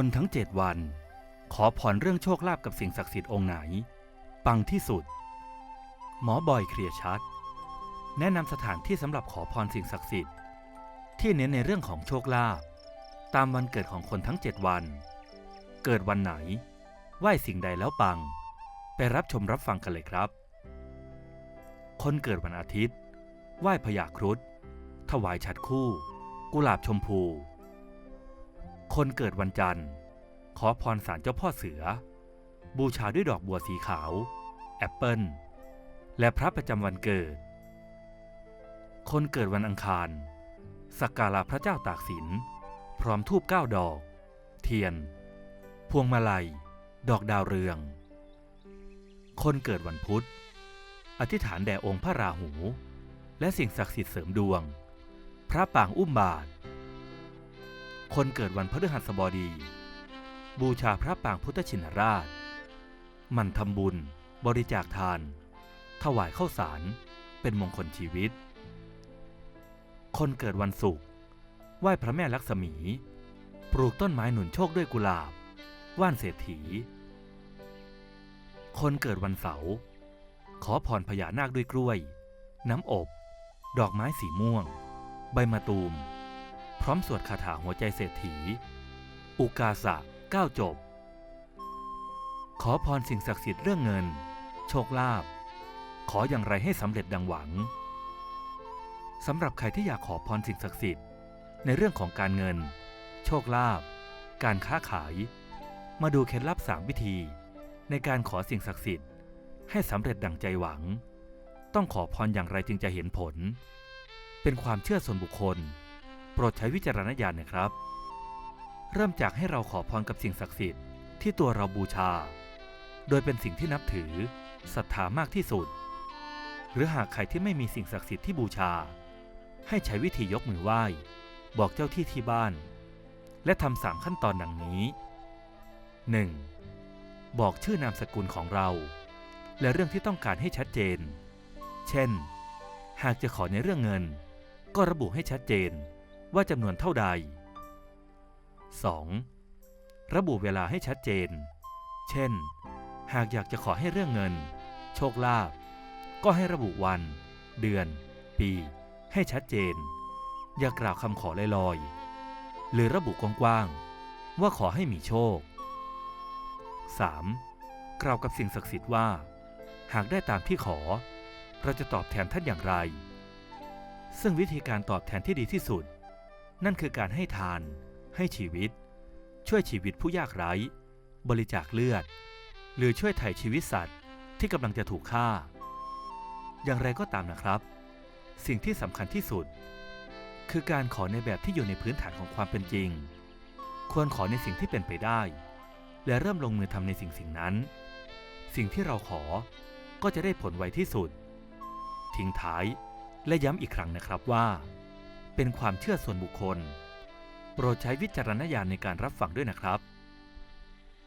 คนทั้งเจ็ดวัน ขอพรเรื่องโชคลาภกับสิ่งศักดิ์สิทธิ์องค์ไหน ปังที่สุด หมอบอยเคลียร์ชัด แนะนำสถานที่สำหรับขอพรสิ่งศักดิ์สิทธิ์ ที่เน้นในเรื่องของโชคลาภตามวันเกิดของคนทั้งเจ็ดวัน เกิดวันไหน ไหว้สิ่งใดแล้วปัง ไปรับชมรับฟังกันเลยครับ คนเกิดวันอาทิตย์ ไหว้พญาครุฑถวายฉัดคู่ กุหลาบชมพู คนเกิดวันจันทร์ ขอพรศาลเจ้าพ่อเสือ บูชาด้วยดอกบัวสีขาว แอปเปิลและพระประจำวันเกิด คนเกิดวันอังคาร สักการะพระเจ้าตากสิน พร้อมทูบเก้าดอก เทียน พวงมาลัย ดอกดาวเรือง คนเกิดวันพุธ อธิษฐานแด่องค์พระราหู และสิ่งศักดิ์สิทธิ์เสริมดวง พระปางอุ้มบาท คนเกิดวันพฤหัสบดี บูชาพระปางพุทธชินราช มันทำบุญ บริจาคทาน ถวายข้าวสาร เป็นมงคลชีวิต คนเกิดวันศุกร์ไหว้พระแม่ลักษมี ปลูกต้นไม้หนุนโชคด้วยกุหลาบ ว่านเศรษฐี คนเกิดวันเสาร์ขอพรพญานาคด้วยกล้วย น้ำอบ ดอกไม้สีม่วง ใบมะตูม พร้อมสวดคาถาหัวใจเศรษฐี อุกาสะก้าจบ ขอพรสิ่งศักดิ์สิทธิ์เรื่องเงิน โชคลาภขออย่างไรให้สำเร็จดังหวังสำหรับใครที่อยากขอพรสิ่งศักดิ์สิทธิ์ ในเรื่องของการเงิน โชคลาภการค้าขาย มาดูเคล็ดลับสามวิธี ในการขอสิ่งศักดิ์สิทธิ์ ให้สำเร็จดังใจหวัง ต้องขอพรอย่างไรจึงจะเห็นผล เป็นความเชื่อส่วนบุคคล โปรดใช้วิจารณญาณนะครับ เริ่มจากให้เราขอพรกับสิ่งศักดิ์สิทธิ์ที่ตัวเราบูชา โดยเป็นสิ่งที่นับถือศรัทธามากที่สุด หรือหากใครที่ไม่มีสิ่งศักดิ์สิทธิ์ที่บูชา ให้ใช้วิธียกมือไหว้ บอกเจ้าที่ที่บ้าน และทำสามขั้นตอนดังนี้ 1. บอกชื่อนามสกุลของเรา และเรื่องที่ต้องการให้ชัดเจน เช่น หากจะขอในเรื่องเงิน ก็ระบุให้ชัดเจน ว่าจำนวนเท่าใด 2. ระบุเวลาให้ชัดเจน เช่น หากอยากจะขอให้เรื่องเงิน โชคลาภก็ให้ระบุวัน เดือน ปี ให้ชัดเจน อย่ากล่าวคำขอลอยๆ หรือระบุกว้างๆ ว่าขอให้มีโชค 3. กล่าวกับสิ่งศักดิ์สิทธิ์ว่า หากได้ตามที่ขอ เราจะตอบแทนท่านอย่างไร ซึ่งวิธีการตอบแทนที่ดีที่สุด นั่นคือการให้ทาน ให้ชีวิต ช่วยชีวิตผู้ยากไร้ บริจาคเลือด หรือช่วยไถ่ชีวิตสัตว์ที่กำลังจะถูกฆ่า อย่างไรก็ตามนะครับ สิ่งที่สำคัญที่สุด คือการขอในแบบที่อยู่ในพื้นฐานของความเป็นจริง ควรขอในสิ่งที่เป็นไปได้ และเริ่มลงมือทำในสิ่งสิ่งนั้น สิ่งที่เราขอก็จะได้ผลไวที่สุด ทิ้งท้ายและย้ำอีกครั้งนะครับว่า เป็นความเชื่อส่วนบุคคล โปรดใช้วิจารณญาณในการรับฟังด้วยนะครับ